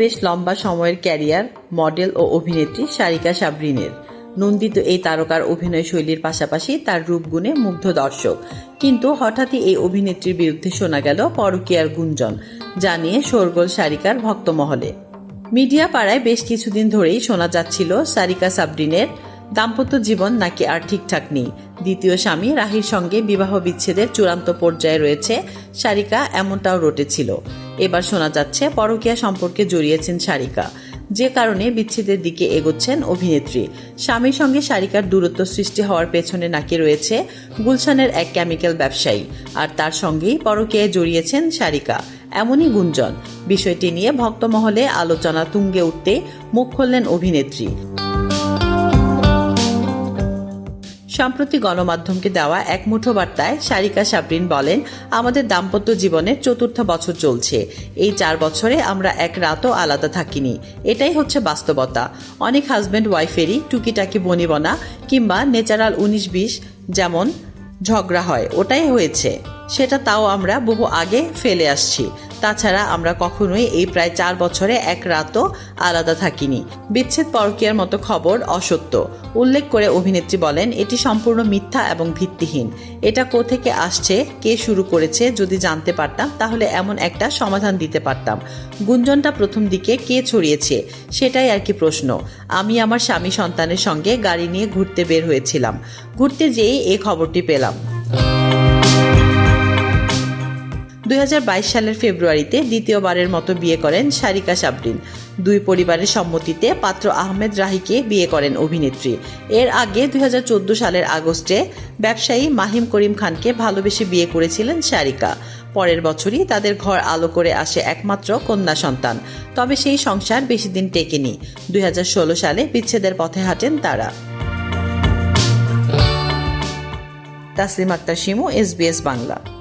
বেশ লম্বা সময়ের ক্যারিয়ার, মডেল ও অভিনেত্রী সারিকা সাবরিনের। নন্দিত এই তারকার অভিনয় শৈলীর পাশাপাশি তার রূপগুণে মুগ্ধ দর্শক। কিন্তু হঠাৎই এই অভিনেত্রীর বিরুদ্ধে শোনা গেল পরকীয়ার গুঞ্জন, যা নিয়ে শোরগোল সারিকার ভক্তমহলে। মিডিয়া পাড়ায় বেশ কিছুদিন ধরেই শোনা যাচ্ছিল সারিকা সাবরিনের, দাম্পত্য জীবন নাকি আর ঠিকঠাক নেই? দ্বিতীয় স্বামী রাহির সঙ্গে বিবাহ বিচ্ছেদের চূড়ান্ত পর্যায়ে রয়েছে সারিকা, এমনটাও রটেছিল। এবার শোনা যাচ্ছে, পরকীয়া সম্পর্কে জড়িয়েছেন সারিকা। যে কারণে বিচ্ছেদের দিকে এগোচ্ছেন অভিনেত্রী। স্বামীর সঙ্গে সারিকার দূরত্ব সৃষ্টি হওয়ার পেছনে নাকি রয়েছে গুলশানের এক কেমিক্যাল ব্যবসায়ী। আর তার সঙ্গেই পরকীয়ায় জড়িয়েছেন সারিকা। এমনই গুঞ্জন। বিষয়টি নিয়ে ভক্তমহলে আলোচনা তুঙ্গে উঠতে মুখ খুললেন অভিনেত্রী। সম্প্রতি গণমাধ্যমকে দেওয়া এক মুঠো বার্তায় সারিকা সাবরিন বলেন, আমাদের দাম্পত্য জীবনের চতুর্থ বছর চলছে। এই চার বছরে আমরা এক রাতও আলাদা থাকিনি। এটাই হচ্ছে বাস্তবতা। অনেক হাজব্যান্ড ওয়াইফেরই টুকিটাকি বনিবনা কিংবা নেচারাল উনিশ বিশ যেমন ঝগড়া হয়, ওটাই হয়েছে। সেটা তাও আমরা বহু আগে ফেলে আসছি। তাছাড়া আমরা কখনোই এই প্রায় চার বছরে এক রাতও আলাদা থাকিনি। বিচ্ছেদ পরকীয়ার মতো খবর অসত্য। উল্লেখ করে অভিনেত্রী বলেন, এটি সম্পূর্ণ মিথ্যা এবং ভিত্তিহীন। এটা কোথেকে আসছে, কে শুরু করেছে যদি জানতে পারতাম, তাহলে এমন একটা সমাধান দিতে পারতাম। গুঞ্জনটা প্রথম দিকে কে ছড়িয়েছে, সেটাই আর কি প্রশ্ন। আমি আমার স্বামী সন্তানের সঙ্গে গাড়ি নিয়ে ঘুরতে বের হয়েছিলাম। ঘুরতে যেয়েই এই খবরটি পেলাম। দুই হাজার বাইশ সালের ফেব্রুয়ারিতে দ্বিতীয়বারের মতো বিয়ে করেন সারিকা সাবরিন। দুই পরিবারের সম্মতিতে পাত্র আহমেদ রাহিকে বিয়ে করেন অভিনেত্রী। এর আগে দুই সালের আগস্টে ব্যবসায়ী মাহিম করিম খানকে ভালোবেসে বিয়ে করেছিলেন সারিকা। পরের বছরই তাদের ঘর আলো করে আসে একমাত্র কন্যা সন্তান। তবে সেই সংসার বেশি দিন টেকেনি। দুই হাজার ষোলো সালে বিচ্ছেদের পথে হাঁটেন তারা। তাসলিম আক্তার শিমু এসবিএস বাংলা।